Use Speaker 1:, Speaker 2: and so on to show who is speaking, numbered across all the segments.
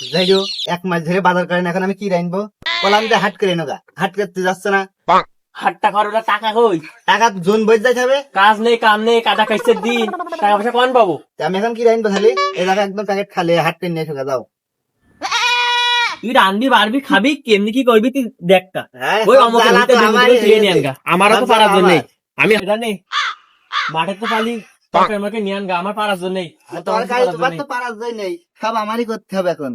Speaker 1: যাই এক মাস ধরে বাজার করেন এখন আমি কি রাইনবো কলাম যে হাট করে নেগা হাট করতে যাচ্ছে না।
Speaker 2: হাটটা করার টাকা কই?
Speaker 1: টাকা জোন বই যাইতে হবে।
Speaker 2: কাজ নেই কাম নেই কাটা কাইছে দিন টাকা পয়সা কোন পাবো?
Speaker 1: আমি এখন কি রাইনবো খালি এই জায়গা একদম প্যাকেট খালি হাট করে নিয়ে এসো গা, যাও।
Speaker 2: তুই রানবি বাড়বি খাবি কেমনি কি করবি তুই দেখা
Speaker 1: হ্যাঁ,
Speaker 2: ওই আমারও তো পারার জন্য। নেই আমি নেই। মাঠে তো পালি আমাকে নিয়ে আনগা আমার পারার জন্য। নেই
Speaker 1: তোমার কাছে তোমার তো পারার জন্য নেই সব আমারই করতে হবে এখন।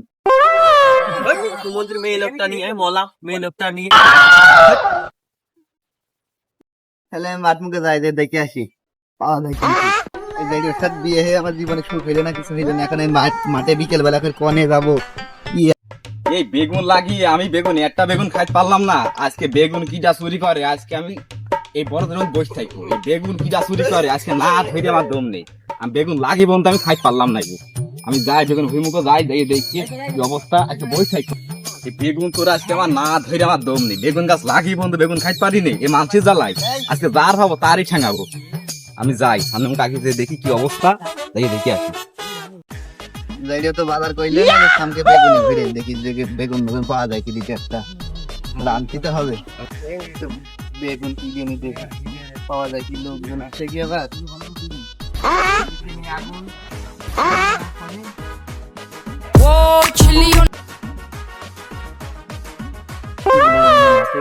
Speaker 2: মেয়ে লোকটা নিয়ে মলা মেয়ে লোকটা নিয়ে
Speaker 1: তাহলে মাঠ যাই যে দেখে আসি পাওয়া কনে যাব।
Speaker 3: এই বেগুন লাগিয়ে আমি বেগুন, একটা বেগুন খাইতে পারলাম না। আজকে বেগুন কিটা চুরি করে? আজকে আমি এই বড় ধরুন বসে এই বেগুন কিটা চুরি করে? আজকে না ধরে আমার দম নেই। আমি বেগুন লাগিয়ে বলতে আমি খাইতে পারলাম না। আমি যাই বেগুন ভুইমুখো যাই দেখি দেখি কি অবস্থা আজকে বসে থাকব এই বেগুন তোর আজকে আমার না ধরে আমার দম নেই। বেগুন গাছ লাগিয়ে বন্ধু বেগুন খাইতে পারি নি? এই মানসি জ্বালাই। আজকে যার হব তারই ঠেঙাবো। আমি যাই সামনে মুখ আগে দেখি কি অবস্থা। দেখি দেখি আসি।
Speaker 1: যাইলে তো বাজার কইলে সামকে বেগুন ফিরে দেখি যে বেগুন বেগুন পাওয়া যায় কি দিতে একটা। আনতে তো হবে। বেগুন কি দিয়ে নিতে পাওয়া যায় কি লোকজন আছে কি আবার? আছে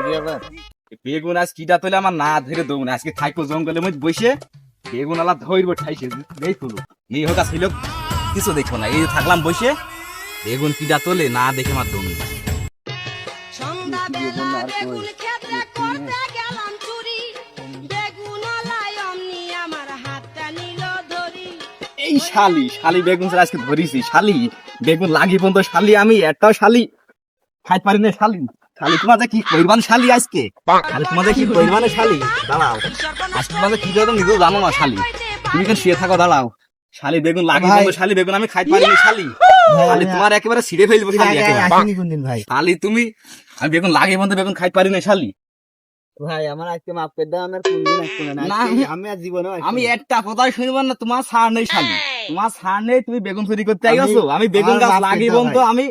Speaker 1: কি আবার
Speaker 3: বেগুন আজ কিটা তোলে আমার না ধরে দৌড়। আজকে থাইকো জঙ্গলে মধ্যে বসে বেগুন আলা ধরবো ঠাইছে তুলো এই হোক ছিল কিছু দেখো না। এই থাকলাম বসে, বেগুন কিটা তোলে, না দেখে আমার দৌড়। নেই। এই শালি শালি বেগুন স্যার আজকে ধরিছি শালি। বেগুন লাগি পর্যন্ত শালি আমি একটাও শালি। খাইতে পারি না শালি। শালি তোমাদের কি শালি আজকে? শালি তোমাদের কি শালি? দাঁড়াও। আজকে তোমাদের কি করে নিজেও জানো না শালি। তুমি কেন শুয়ে থাকো দাঁড়াও। শালি বেগুন লাগি। পর্যন্ত শালি বেগুন আমি খাইতে পারি না শালি। শালি তোমার একেবারে ছিঁড়ে ফেলব শালি একেবারে।
Speaker 1: ভাই।
Speaker 3: শালি তুমি আমি বেগুন লাগে বন্ধু বেগুন খাইতে পারি না শালি।
Speaker 1: ভাই আমার আজকে মাফ করে দাও আমার কোনদিন আসবে না
Speaker 3: না,
Speaker 1: আমি আর জীবনে
Speaker 3: আমি একটা কথাই শুনব না তোমার সার নেই শালি তোমার সার নেই তুমি বেগুন চুরি করতে আইছো আমি বেগুন গাছ লাগি বন্ধু আমি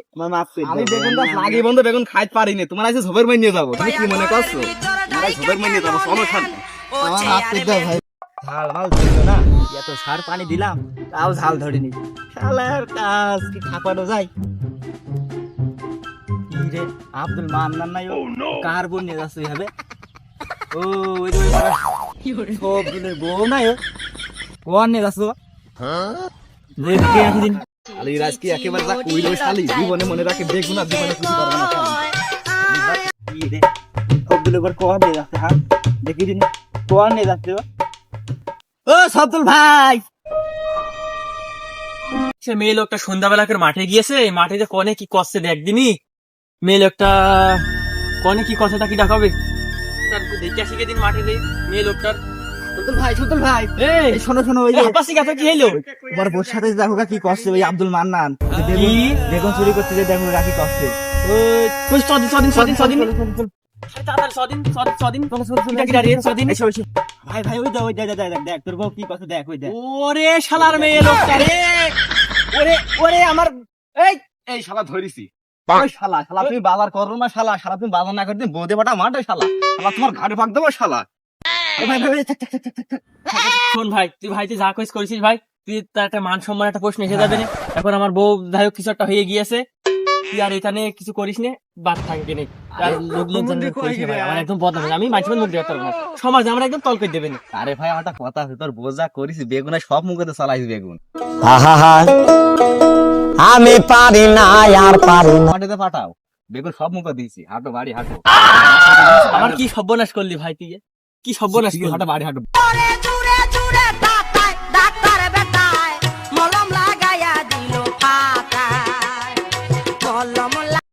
Speaker 3: আমি বেগুন গাছ লাগি বন্ধু বেগুন খাইতে পারিনি। তোমার আছে ঝোপের মাই নিয়ে যাব। তুমি কি মনে করছ? আমার ঝোপের মাই নিয়ে যাব শালি
Speaker 1: আমার মাফ করে দাও ভাই।
Speaker 2: ঝাল মাল ধরলো না এত সার পানি দিলাম তাও ঝাল ধরেনি।
Speaker 1: শালার কাজ কি খাপানো যায়?
Speaker 2: আব্দুল মান্নান নাই ও? কার বোন নিয়ে যাচ্ছে হবে নিয়ে যাচ্ছ? হ্যাঁ? নিয়ে যাচ্ছে ও? ভাই! সে মেয়ে লোকটা সন্ধ্যাবেলা করে মাঠে গিয়েছে মাঠে যে কনে কি করছে দেখ দিনি। মেয়ে লোকটা, কনে কি তা কি ডাকাবে তারপর দেখে আসি দিন মাঠে যে মেয়ে লোকটার।
Speaker 1: সুতুল ভাই সুতুল ভাই।
Speaker 2: এই
Speaker 1: এই শোনো শোনো ওই যে
Speaker 2: হাপাসি কথা কি হইল?
Speaker 1: তোমার বোর সাথে দেখো কি করছে ওই আব্দুল মান্নান। ওই যে বেগুন
Speaker 2: কি?
Speaker 1: বেগুন চুরি করতে যে দেখো কি করছে
Speaker 2: ওই কই সদিন সদিন সদিন সদিন তাড়াতাড়ি সদিন সদিন সদিন এটা কি দাঁড়িয়ে সদিন
Speaker 1: এসো এসো। ভাই ভাই ওই দেখ ওই দেখ দেখ দেখ দেখ তোর বউ কি দেখ ওই দেখ।
Speaker 2: ওরে শালার মেয়ে লোকটা রে। ওরে ওরে আমার এই
Speaker 3: এই শালা ধরিছি। শালা শালা তুমি বাজার করো না শালা শালা তুমি বাজার না করতে বোদে বাটা মাঠে শালা। শালা তোমার পাক দেবো শালা।
Speaker 2: শোন ভাই তুই ভাই তুই যা কইস করেছিস ভাই। তুই তার একটা মান সম্মান একটা প্রশ্ন এসে যাবে এখন আমার বউ যাই হোক কিছু একটা হয়ে গিয়েছে। তুই আর এখানে কিছু করিস নে বাদ থাকবে না। আর লোক লোক আমার একদম বদনাম আমি মাঝে মুখ দেওয়া পারব না। সমাজ আমরা একদম তল করে দেবে না।
Speaker 3: আরে ভাই আমার একটা কথা আছে তোর বোঝা করিস বেগুনে সব মুখে চালাইস বেগুন।
Speaker 4: আমি পারি না আর পারি না।
Speaker 3: মাটিতে পাঠাও বেগুন সব মুখে দিয়েছি। হাঁটো বাড়ি হাঁটো।
Speaker 2: আমার কি সর্বনাশ করলি ভাই তুই কি সর্বনাশ করলি?
Speaker 3: হাঁটো বাড়ি হাঁটো।